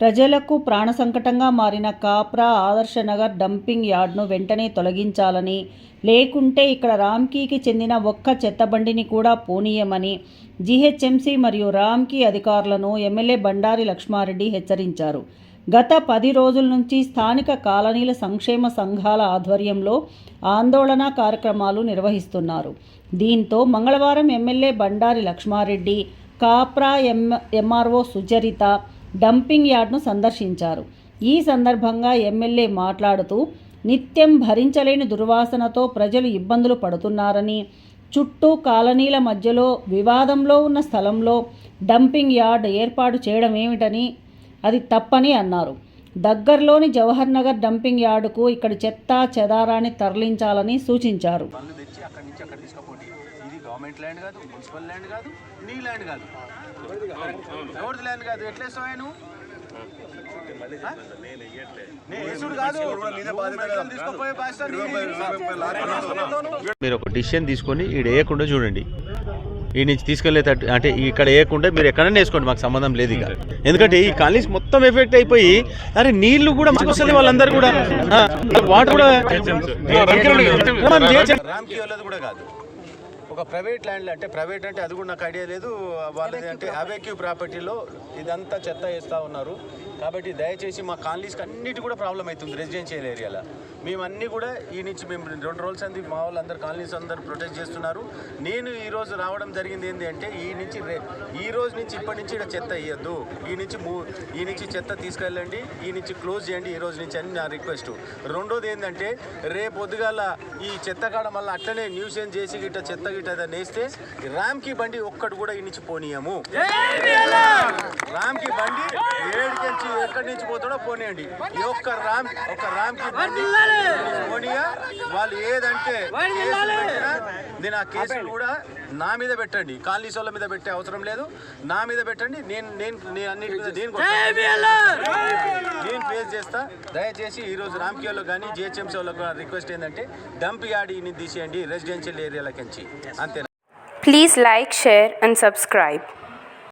ప్రజలకు ప్రాణ సంకటంగా మారిన కాప్రా ఆదర్శనగర్ డంపింగ్ యార్డ్ను వెంటనే తొలగించాలని లేకుంటే ఇక్కడ రామ్కీకి చెందిన ఒక్క చెత్తబండిని కూడా పోనీయమని జీహెచ్ఎంసీ మరియు రామ్కీ అధికారులను ఎమ్మెల్యే బండారి లక్ష్మారెడ్డి హెచ్చరించారు. గత పది రోజుల నుంచి స్థానిక కాలనీల సంక్షేమ సంఘాల ఆధ్వర్యంలో ఆందోళన కార్యక్రమాలు నిర్వహిస్తున్నారు. దీంతో మంగళవారం MLA Bandari Lakshma Reddy Kapra M MRO Sucharitha dumping యార్డ్ను సందర్శించారు. ఈ సందర్భంగా ఎమ్మెల్యే మాట్లాడుతూ నిత్యం భరించలేని దుర్వాసనతో ప్రజలు ఇబ్బందులు పడుతున్నారని చుట్టూ కాలనీల మధ్యలో వివాదంలో ఉన్న స్థలంలో డంపింగ్ యార్డ్ ఏర్పాటు చేయడం ఏమిటని అది తప్పని అన్నారు. దగ్గరలోని జవహర్ నగర్ డంపింగ్ యార్డుకు ఇక్కడ చెత్త చెదారాన్ని తరలించాలని సూచించారు. గవర్నమెంట్ ల్యాండ్ కాదు మున్సిపల్ ల్యాండ్ కాదు నీ ల్యాండ్ కాదు. ఎవరిది ల్యాండ్ కాదు. ఎట్లా వేస్తావు నువ్వు. మీరు ఒక డిసిషన్ తీసుకొని ఈడ వేయకుండా చూడండి. ఈ నుంచి తీసుకెళ్ళేటట్టు అంటే ఇక్కడ వేయకుండా మీరు ఎక్కడైనా వేసుకోండి మాకు సంబంధం లేదు ఇక. ఎందుకంటే ఈ కాలనీస్ మొత్తం ఎఫెక్ట్ అయిపోయి అరే నీళ్ళు కూడా మంచిగా వస్తుంది వాళ్ళందరూ కూడా. వాటర్ కూడా ఒక ప్రైవేట్ ల్యాండ్ అంటే ప్రైవేట్ అంటే అది కూడా నాకు ఐడియా లేదు. వాళ్ళది అంటే అవెక్యూ ప్రాపర్టీలో ఇదంతా చెత్త వేస్తూ ఉన్నారు. కాబట్టి దయచేసి మా కాలనీస్కి అన్నిటి కూడా ప్రాబ్లం అవుతుంది రెసిడెన్షియల్ ఏరియాలో. మేము అన్నీ కూడా ఈ నుంచి మేము రెండు రోజులు అంది మా వాళ్ళందరూ కాలనీస్ అందరూ ప్రొటెస్ట్ చేస్తున్నారు. నేను ఈ రోజు రావడం జరిగింది ఏంటి అంటే ఈ నుంచి ఈ రోజు నుంచి ఇప్పటి నుంచి ఇక్కడ చెత్త వేయద్దు. ఈ నుంచి మూ ఈ నుంచి చెత్త తీసుకెళ్ళండి. ఈ నుంచి క్లోజ్ చేయండి ఈ రోజు నుంచి అని నా రిక్వెస్ట్. రెండోది ఏంటంటే రేపు పొద్దుగాల ఈ చెత్త కాడ మళ్ళీ అట్లనే న్యూసెన్స్ చేసి గిట్ట చెత్త గిట్ట టు ద నేస్టేజ్ రామ్కి బండి ఒక్కటి కూడా ఇనిచిపోనీయము నుంచి పోనీయము రామ్కి బండి ఏడుకెళ్ళి ఎక్కడి నుంచి పోతాడో పోనీయండి. ఈ ఒక్క రామ్ ఒక రామ్కి బండి పోనీయా? వాళ్ళు ఏదంటే నేను ఆ కేసులు కూడా నా మీద పెట్టండి. కాలనీస్ వాళ్ళ మీద పెట్టే అవసరం లేదు. నా మీద పెట్టండి. నేను నేను నేను అన్నిటి మీద నేను ఫేస్ చేస్తా. దయచేసి ఈ రోజు రామ్కేలో కానీ జిహెచ్ఎంసీ వాళ్ళకి రిక్వెస్ట్ ఏంటంటే డంప్ యార్డ్ తీసేయండి రెసిడెన్షియల్ ఏరియాలకి అంతే Please like, share, and subscribe.